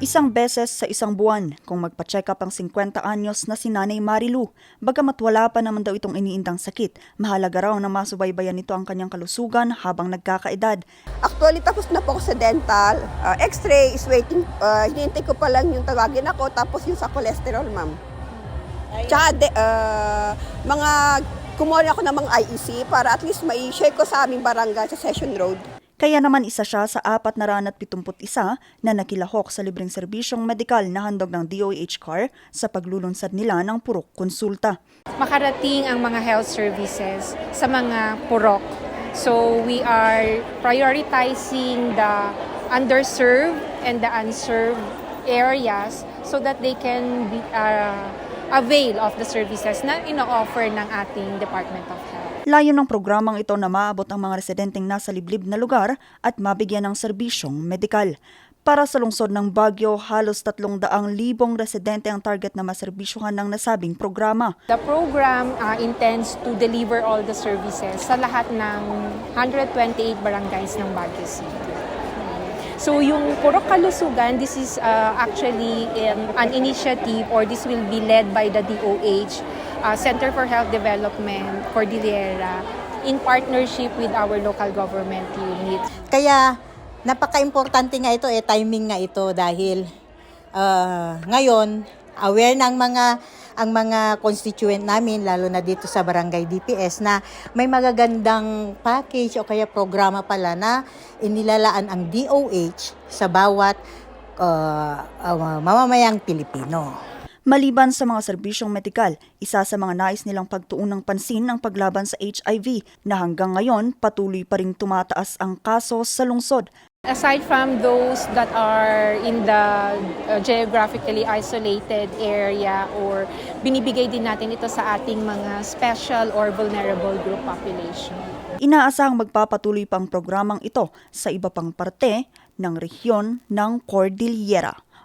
Isang beses sa isang buwan kung magpa-check up ang 50 anyos na si Nanay Marilu. Bagamat wala pa naman daw itong iniindang sakit, mahalaga raw na masubaybayan nito ang kanyang kalusugan habang nagkakaedad. Actually, tapos na po ako sa dental. Uh, X-ray is waiting. Uh, hinihintay ko pa lang yung tawagin ako. Tapos yung sa cholesterol, ma'am. Tsaka, de, uh, mga kumuha ako ng mga IEC para at least may share ko sa aming barangay sa Session Road. Kaya naman isa siya sa 471 na nakilahok sa libreng serbisyong medikal na handog ng DOH CAR sa paglulunsad nila ng purok konsulta. makarating ang mga health services sa mga purok. So we are prioritizing the underserved and the unserved areas so that they can be, uh, avail of the services na ino-offer ng ating Department of Health. Layo ng programang ito na maabot ang mga residenteng nasa liblib na lugar at mabigyan ng serbisyong medikal. Para sa lungsod ng Baguio, halos 300,000 residente ang target na maserbisyuhan ng nasabing programa. The program uh, intends to deliver all the services sa lahat ng 128 barangays ng Baguio City. So yung Purok Kalusugan, this is uh, actually um, an initiative or this will be led by the DOH, uh, Center for Health Development, Cordillera, in partnership with our local government units. Kaya napaka-importante nga ito, eh, timing nga ito dahil ah, ngayon, aware ng mga ang mga constituent namin, lalo na dito sa Barangay DPS, na may magagandang package o kaya programa pala na inilalaan ang DOH sa bawat ah, ah, mamamayang Pilipino. Maliban sa mga serbisyong medikal, isa sa mga nais nilang pagtuon ng pansin ang paglaban sa HIV na hanggang ngayon patuloy pa ring tumataas ang kaso sa lungsod. Aside from those that are in the uh, geographically isolated area or binibigay din natin ito sa ating mga special or vulnerable group population. Inaasahang magpapatuloy pa ang programang ito sa iba pang parte ng rehiyon ng Cordillera.